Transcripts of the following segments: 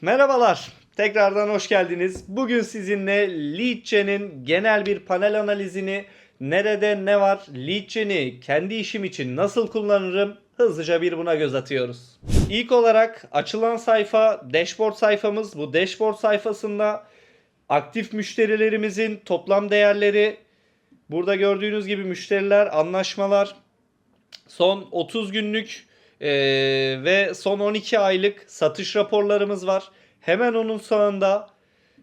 Merhabalar. Tekrardan hoş geldiniz. Bugün sizinle Leadgen'in genel bir panel analizini, nerede ne var, Leadgen'i kendi işim için nasıl kullanırım hızlıca bir buna göz atıyoruz. İlk olarak açılan sayfa dashboard sayfamız. Bu dashboard sayfasında aktif müşterilerimizin toplam değerleri, burada gördüğünüz gibi müşteriler, anlaşmalar, son 30 günlük eee, ve son 12 aylık satış raporlarımız var. Hemen onun sağında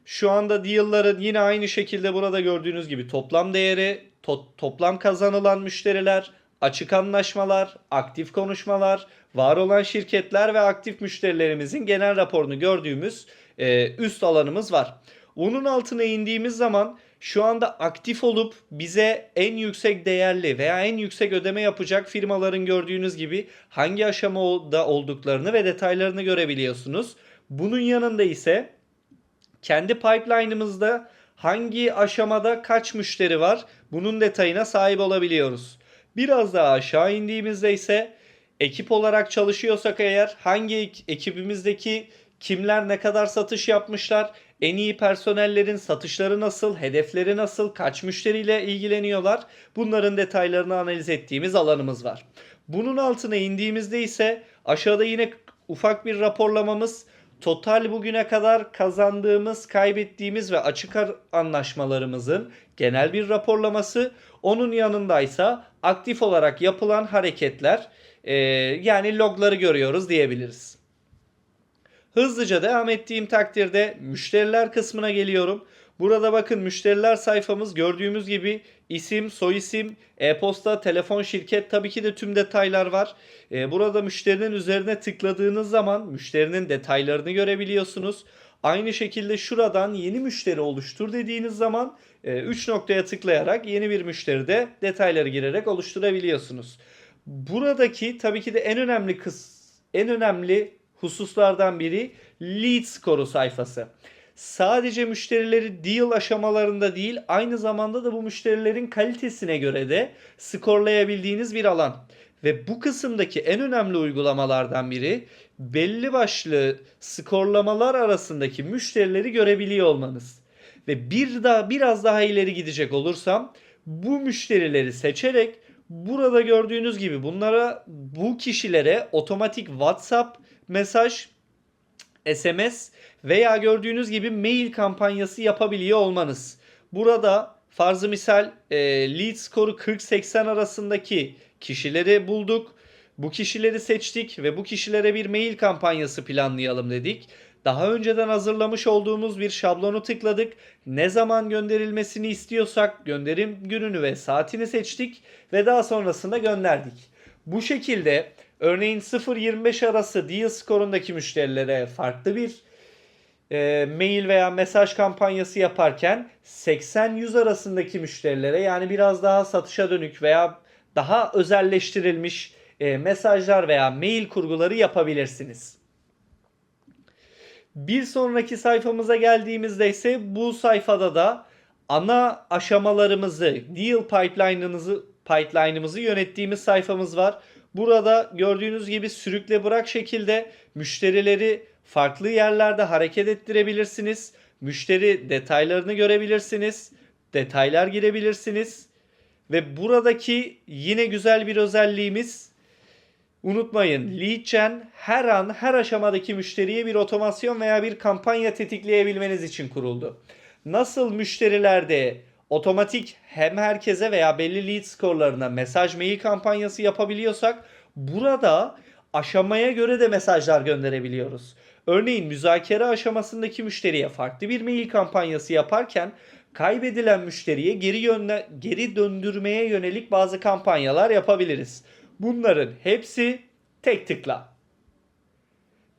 şu anda deal'ların yine aynı şekilde burada gördüğünüz gibi toplam değeri, to- toplam kazanılan müşteriler, açık anlaşmalar, aktif konuşmalar, var olan şirketler ve aktif müşterilerimizin genel raporunu gördüğümüz eee, üst alanımız var. Onun altına indiğimiz zaman şu anda aktif olup bize en yüksek değerli veya en yüksek ödeme yapacak firmaların gördüğünüz gibi hangi aşamada olduklarını ve detaylarını görebiliyorsunuz. Bunun yanında ise kendi pipeline'ımızda hangi aşamada kaç müşteri var bunun detayına sahip olabiliyoruz. Biraz daha aşağı indiğimizde ise ekip olarak çalışıyorsak eğer hangi ek- ekibimizdeki kimler ne kadar satış yapmışlar, en iyi personellerin satışları nasıl, hedefleri nasıl, kaç müşteriyle ilgileniyorlar bunların detaylarını analiz ettiğimiz alanımız var. Bunun altına indiğimizde ise aşağıda yine ufak bir raporlamamız total bugüne kadar kazandığımız, kaybettiğimiz ve açık ar- anlaşmalarımızın genel bir raporlaması. Onun yanındaysa aktif olarak yapılan hareketler yani logları görüyoruz diyebiliriz. Hızlıca devam ettiğim takdirde müşteriler kısmına geliyorum. Burada bakın müşteriler sayfamız gördüğümüz gibi isim, soyisim, e-posta, telefon, şirket tabii ki de tüm detaylar var. Ee, burada müşterinin üzerine tıkladığınız zaman müşterinin detaylarını görebiliyorsunuz. Aynı şekilde şuradan yeni müşteri oluştur dediğiniz zaman 3 noktaya tıklayarak yeni bir müşteride detayları girerek oluşturabiliyorsunuz. Buradaki tabii ki de en önemli kıs en önemli hususlardan biri lead skoru sayfası. Sadece müşterileri deal aşamalarında değil aynı zamanda da bu müşterilerin kalitesine göre de skorlayabildiğiniz bir alan. Ve bu kısımdaki en önemli uygulamalardan biri belli başlı skorlamalar arasındaki müşterileri görebiliyor olmanız. Ve bir daha biraz daha ileri gidecek olursam bu müşterileri seçerek burada gördüğünüz gibi bunlara bu kişilere otomatik WhatsApp mesaj, SMS veya gördüğünüz gibi mail kampanyası yapabiliyor olmanız. Burada farzı misal e, lead skoru 40-80 arasındaki kişileri bulduk. Bu kişileri seçtik ve bu kişilere bir mail kampanyası planlayalım dedik. Daha önceden hazırlamış olduğumuz bir şablonu tıkladık. Ne zaman gönderilmesini istiyorsak gönderim gününü ve saatini seçtik ve daha sonrasında gönderdik. Bu şekilde örneğin 0-25 arası deal skorundaki müşterilere farklı bir e, mail veya mesaj kampanyası yaparken 80-100 arasındaki müşterilere yani biraz daha satışa dönük veya daha özelleştirilmiş e, mesajlar veya mail kurguları yapabilirsiniz. Bir sonraki sayfamıza geldiğimizde ise bu sayfada da ana aşamalarımızı, deal pipeline'ımızı pipeline'ımızı yönettiğimiz sayfamız var. Burada gördüğünüz gibi sürükle bırak şekilde müşterileri farklı yerlerde hareket ettirebilirsiniz. Müşteri detaylarını görebilirsiniz. Detaylar girebilirsiniz. Ve buradaki yine güzel bir özelliğimiz Unutmayın LeadGen her an her aşamadaki müşteriye bir otomasyon veya bir kampanya tetikleyebilmeniz için kuruldu. Nasıl müşterilerde otomatik hem herkese veya belli lead skorlarına mesaj mail kampanyası yapabiliyorsak burada aşamaya göre de mesajlar gönderebiliyoruz. Örneğin müzakere aşamasındaki müşteriye farklı bir mail kampanyası yaparken kaybedilen müşteriye geri yönle, geri döndürmeye yönelik bazı kampanyalar yapabiliriz. Bunların hepsi tek tıkla.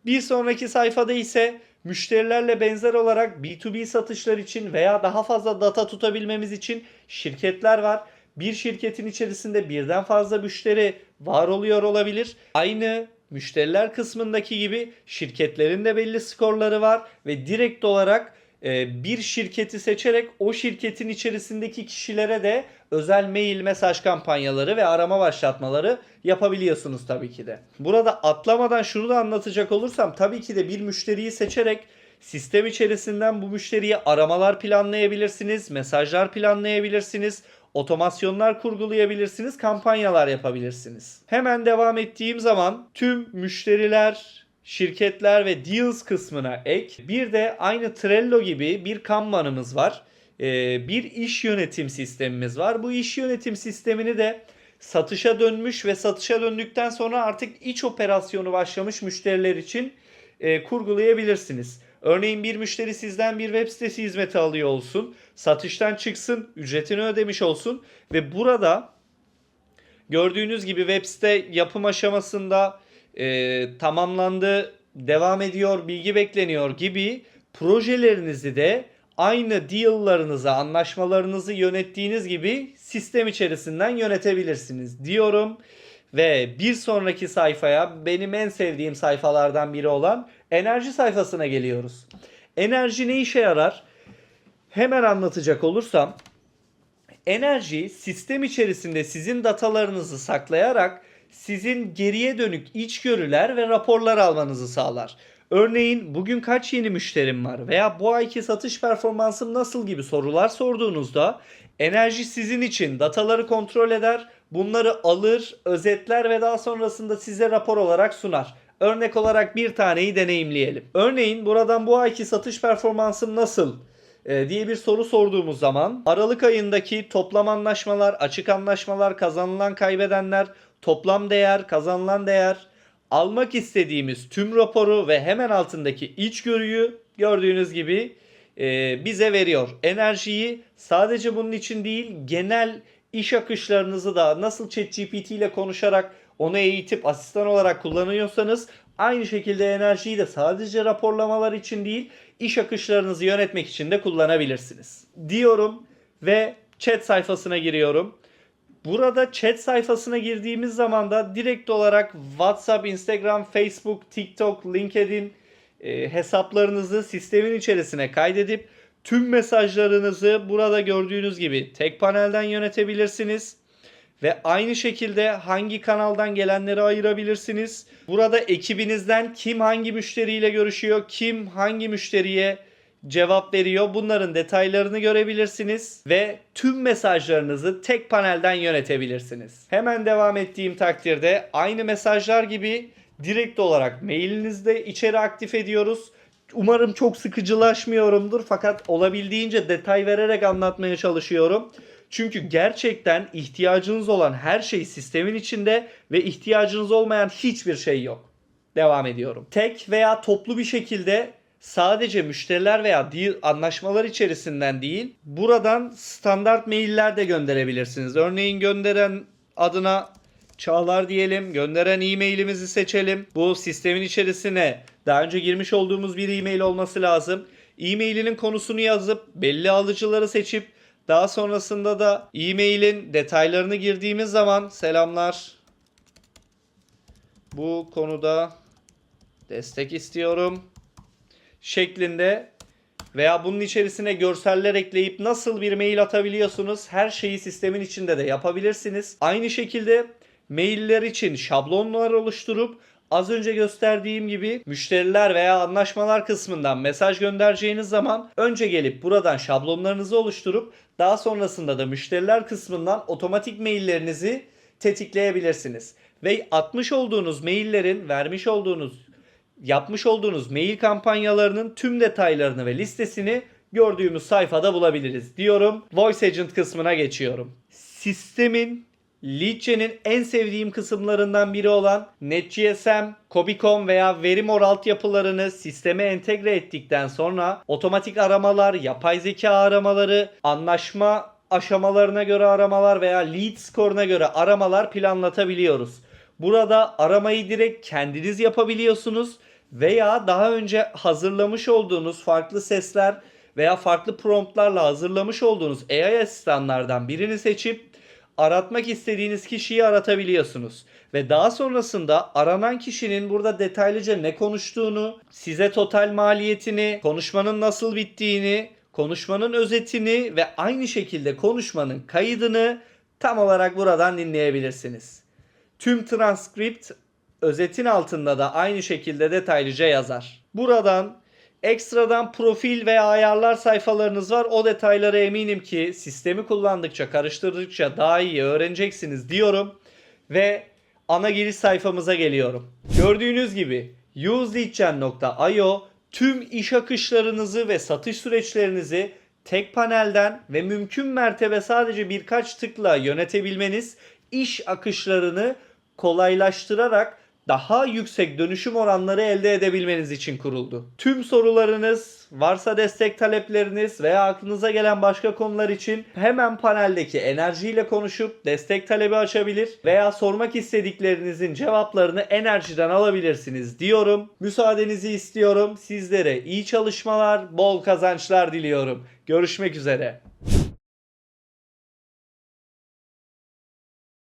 Bir sonraki sayfada ise müşterilerle benzer olarak B2B satışlar için veya daha fazla data tutabilmemiz için şirketler var. Bir şirketin içerisinde birden fazla müşteri var oluyor olabilir. Aynı müşteriler kısmındaki gibi şirketlerin de belli skorları var ve direkt olarak bir şirketi seçerek o şirketin içerisindeki kişilere de özel mail mesaj kampanyaları ve arama başlatmaları yapabiliyorsunuz tabii ki de. Burada atlamadan şunu da anlatacak olursam tabii ki de bir müşteriyi seçerek sistem içerisinden bu müşteriye aramalar planlayabilirsiniz, mesajlar planlayabilirsiniz, otomasyonlar kurgulayabilirsiniz, kampanyalar yapabilirsiniz. Hemen devam ettiğim zaman tüm müşteriler, şirketler ve deals kısmına ek. Bir de aynı Trello gibi bir Kanban'ımız var. Ee, bir iş yönetim sistemimiz var. Bu iş yönetim sistemini de satışa dönmüş ve satışa döndükten sonra artık iç operasyonu başlamış müşteriler için e, kurgulayabilirsiniz. Örneğin bir müşteri sizden bir web sitesi hizmeti alıyor olsun. Satıştan çıksın, ücretini ödemiş olsun ve burada gördüğünüz gibi web site yapım aşamasında e, tamamlandı, devam ediyor, bilgi bekleniyor gibi projelerinizi de aynı deal'larınızı, anlaşmalarınızı yönettiğiniz gibi sistem içerisinden yönetebilirsiniz diyorum. Ve bir sonraki sayfaya benim en sevdiğim sayfalardan biri olan enerji sayfasına geliyoruz. Enerji ne işe yarar? Hemen anlatacak olursam enerji sistem içerisinde sizin datalarınızı saklayarak sizin geriye dönük içgörüler ve raporlar almanızı sağlar. Örneğin bugün kaç yeni müşterim var veya bu ayki satış performansım nasıl gibi sorular sorduğunuzda enerji sizin için dataları kontrol eder, bunları alır, özetler ve daha sonrasında size rapor olarak sunar. Örnek olarak bir taneyi deneyimleyelim. Örneğin buradan bu ayki satış performansım nasıl? e, diye bir soru sorduğumuz zaman Aralık ayındaki toplam anlaşmalar, açık anlaşmalar, kazanılan kaybedenler, toplam değer, kazanılan değer, almak istediğimiz tüm raporu ve hemen altındaki içgörüyü gördüğünüz gibi e, bize veriyor. Enerjiyi sadece bunun için değil genel iş akışlarınızı da nasıl ChatGPT ile konuşarak onu eğitip asistan olarak kullanıyorsanız aynı şekilde enerjiyi de sadece raporlamalar için değil iş akışlarınızı yönetmek için de kullanabilirsiniz. Diyorum ve chat sayfasına giriyorum. Burada chat sayfasına girdiğimiz zaman da direkt olarak WhatsApp, Instagram, Facebook, TikTok, LinkedIn e, hesaplarınızı sistemin içerisine kaydedip tüm mesajlarınızı burada gördüğünüz gibi tek panelden yönetebilirsiniz. Ve aynı şekilde hangi kanaldan gelenleri ayırabilirsiniz. Burada ekibinizden kim hangi müşteriyle görüşüyor, kim hangi müşteriye cevap veriyor. Bunların detaylarını görebilirsiniz ve tüm mesajlarınızı tek panelden yönetebilirsiniz. Hemen devam ettiğim takdirde aynı mesajlar gibi direkt olarak mailinizde içeri aktif ediyoruz. Umarım çok sıkıcılaşmıyorumdur fakat olabildiğince detay vererek anlatmaya çalışıyorum. Çünkü gerçekten ihtiyacınız olan her şey sistemin içinde ve ihtiyacınız olmayan hiçbir şey yok. Devam ediyorum. Tek veya toplu bir şekilde sadece müşteriler veya deal anlaşmalar içerisinden değil, buradan standart mailler de gönderebilirsiniz. Örneğin gönderen adına Çağlar diyelim. Gönderen e-mailimizi seçelim. Bu sistemin içerisine daha önce girmiş olduğumuz bir e-mail olması lazım. E-mailinin konusunu yazıp belli alıcıları seçip daha sonrasında da e-mailin detaylarını girdiğimiz zaman selamlar. Bu konuda destek istiyorum şeklinde veya bunun içerisine görseller ekleyip nasıl bir mail atabiliyorsunuz her şeyi sistemin içinde de yapabilirsiniz. Aynı şekilde mailler için şablonlar oluşturup az önce gösterdiğim gibi müşteriler veya anlaşmalar kısmından mesaj göndereceğiniz zaman önce gelip buradan şablonlarınızı oluşturup daha sonrasında da müşteriler kısmından otomatik maillerinizi tetikleyebilirsiniz. Ve atmış olduğunuz maillerin vermiş olduğunuz yapmış olduğunuz mail kampanyalarının tüm detaylarını ve listesini gördüğümüz sayfada bulabiliriz diyorum. Voice Agent kısmına geçiyorum. Sistemin Leadgen'in en sevdiğim kısımlarından biri olan NetGSM, Kobicom veya Verimor altyapılarını sisteme entegre ettikten sonra otomatik aramalar, yapay zeka aramaları, anlaşma aşamalarına göre aramalar veya lead skoruna göre aramalar planlatabiliyoruz. Burada aramayı direkt kendiniz yapabiliyorsunuz veya daha önce hazırlamış olduğunuz farklı sesler veya farklı promptlarla hazırlamış olduğunuz AI asistanlardan birini seçip aratmak istediğiniz kişiyi aratabiliyorsunuz. Ve daha sonrasında aranan kişinin burada detaylıca ne konuştuğunu, size total maliyetini, konuşmanın nasıl bittiğini, konuşmanın özetini ve aynı şekilde konuşmanın kaydını tam olarak buradan dinleyebilirsiniz. Tüm transkript özetin altında da aynı şekilde detaylıca yazar. Buradan ekstradan profil veya ayarlar sayfalarınız var. O detayları eminim ki sistemi kullandıkça, karıştırdıkça daha iyi öğreneceksiniz diyorum. Ve ana giriş sayfamıza geliyorum. Gördüğünüz gibi useleadgen.io tüm iş akışlarınızı ve satış süreçlerinizi tek panelden ve mümkün mertebe sadece birkaç tıkla yönetebilmeniz iş akışlarını kolaylaştırarak daha yüksek dönüşüm oranları elde edebilmeniz için kuruldu. Tüm sorularınız, varsa destek talepleriniz veya aklınıza gelen başka konular için hemen paneldeki enerjiyle konuşup destek talebi açabilir veya sormak istediklerinizin cevaplarını enerjiden alabilirsiniz diyorum. Müsaadenizi istiyorum. Sizlere iyi çalışmalar, bol kazançlar diliyorum. Görüşmek üzere.